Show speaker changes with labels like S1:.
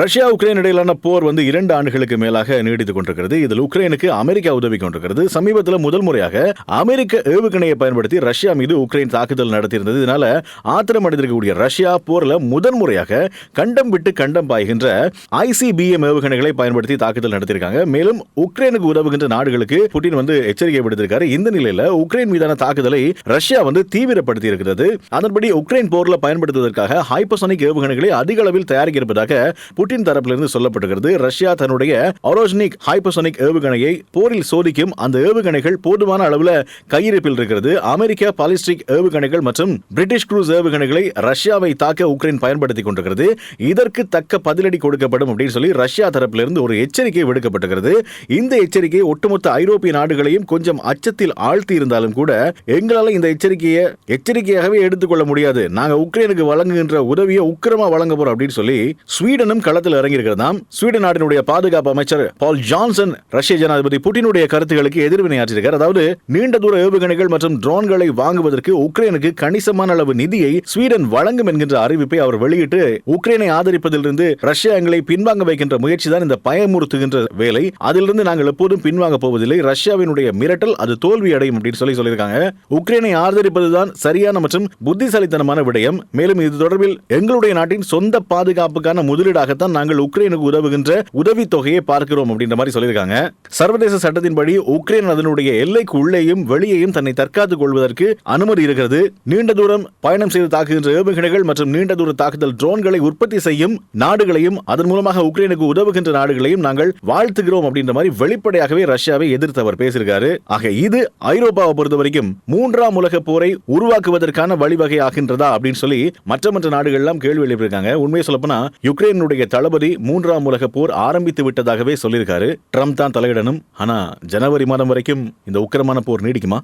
S1: Russia Ukraine இடையிலான போர் வந்து இரண்டு ஆண்டுகளுக்கு மேலாக நீடித்துக் கொண்டிருக்கிறது. இதில் உக்ரைனுக்கு அமெரிக்கா உதவி கொண்டிருக்கிறது. சமீபத்தில் முதல் முறையாக அமெரிக்க ஏவுகணையை பயன்படுத்தி ரஷ்யா மீது உக்ரைன் தாக்குதல் நடத்தியிருந்தது. இதனால ஆத்திரம் அடைந்திருக்கக்கூடிய ரஷ்யா போர்ல முதன் முறையாக கண்டம் விட்டு கண்டம் பாய்கின்ற ஐசிபிஎம் ஏவுகணைகளை பயன்படுத்தி தாக்குதல் நடத்தியிருக்காங்க. மேலும் உக்ரைனுக்கு உதவுகின்ற நாடுகளுக்கு புட்டின் வந்து எச்சரிக்கை விடுத்திருக்காரு. இந்த நிலையில உக்ரைன் மீதான தாக்குதலை ரஷ்யா வந்து தீவிரப்படுத்தி இருக்கிறது அதன்படி உக்ரைன் போர்ல பயன்படுத்துவதற்காக ஹைப்பர்சோனிக் ஏவுகணைகளை அதிக அளவில் தயாரிக்க இருப்பதாக புட்டின் தரப்பிலிருந்து சொல்லப்பட்டிருக்கிறது ரஷ்யா தன்னுடைய ஒரோஜ்னிக் ஹைப்பர்சோனிக் ஏவுகணையை போரில் சோதிக்கும் அந்த ஏவுகணைகள் போதுமான அளவில் கையிருப்பில் இருக்கிறது. அமெரிக்க பாலிஸ்டிக் ஏவுகணைகள் மற்றும் பிரிட்டிஷ் குரூஸ் ஏவுகணைகளை ரஷ்யாவை தாக்க உக்ரைன் பயன்படுத்தி கொண்டிருக்கிறது. இதற்கு தக்க பதிலடி கொடுக்கப்படும் அப்படின்னு சொல்லி ரஷ்யா தரப்பிலிருந்து ஒரு எச்சரிக்கை விடுக்கப்பட்டிருக்கிறது. இந்த எச்சரிக்கை ஒட்டுமொத்த ஐரோப்பிய நாடுகளையும் கொஞ்சம் அச்சத்தில் ஆழ்த்தி இருந்தாலும் கூட எங்களால் இந்த எச்சரிக்கையை எச்சரிக்கையாகவே எடுத்துக்கொள்ள முடியாது. நாங்கள் உக்ரைனுக்கு வழங்குகின்ற உதவியை உக்கிரமா வழங்க போறோம் அப்படின்னு சொல்லி ஸ்வீடனும் களத்தில் இறங்கி ஸ்வீடன் நாட்டினுடைய பாதுகாப்பு அமைச்சர் பால் ஜான்சன் ரஷ்ய ஜனாதிபதி புட்டினுடைய கருத்துகளுக்கு எதிர்வினையாற்றியிருக்கார் அதாவது நீண்ட தூர ஏவுகணைகள் மற்றும் ட்ரோன்களை வாங்குவதற்கு உக்ரைனுக்கு கணிசமான அளவு நிதியை ஸ்வீடன் வழங்கும் என்கின்ற அறிவிப்பை அவர் வெளியிட்டு உக்ரைனை ஆதரிப்பதிலிருந்து ரஷ்யா எங்களை பின்வாங்க வைக்கின்ற முயற்சி தான் இந்த பயமுறுத்துகின்ற வேலை. அதிலிருந்து நாங்கள் எப்போதும் பின்வாங்க போவதில்லை. ரஷ்யாவினுடைய மிரட்டல் அது தோல்வி அடையும் அப்படின்னு சொல்லி சொல்லியிருக்காங்க. உக்ரைனை ஆதரிப்பதுதான் சரியான மற்றும் புத்திசாலித்தனமான விடயம். மேலும் இது தொடர்பில் எங்களுடைய நாட்டின் சொந்த பாதுகாப்புக்கான முதலீடாகத்தான் தான் நாங்கள் உக்ரைனுக்கு உதவுகின்ற உதவி தொகையை பார்க்கிறோம் அப்படின்ற மாதிரி சொல்லியிருக்காங்க. சர்வதேச சட்டத்தின்படி உக்ரைன் அதனுடைய எல்லைக்கு உள்ளேயும் வெளியேயும் தன்னை தற்காத்துக் கொள்வதற்கு அனுமதி இருக்கிறது. நீண்ட தூரம் பயணம் செய்து தாக்குகின்ற ஏவுகணைகள் மற்றும் நீண்ட தூர தாக்குதல் ட்ரோன்களை உற்பத்தி செய்யும் நாடுகளையும் அதன் மூலமாக உக்ரைனுக்கு உதவுகின்ற நாடுகளையும் நாங்கள் வாழ்த்துகிறோம் அப்படின்ற மாதிரி வெளிப்படையாகவே ரஷ்யாவை எதிர்த்து அவர் பேசியிருக்காரு. ஆக இது ஐரோப்பாவை பொறுத்த வரைக்கும் மூன்றாம் உலக போரை உருவாக்குவதற்கான வழிவகை ஆகின்றதா அப்படின்னு சொல்லி மற்ற மற்ற நாடுகள் எல்லாம் கேள்வி எழுப்பியிருக்காங்க. உண்மையை சொல்லப்போனா யுக்ரைனுடைய தளபதி மூன்றாம் உலக போர் ஆரம்பித்து விட்டதாகவே சொல்லியிருக்காரு. ட்ரம்ப் தான் தலையிடணும். ஆனா ஜனவரி மாதம் வரைக்கும் இந்த உக்கிரமான போர் நீடிக்குமா?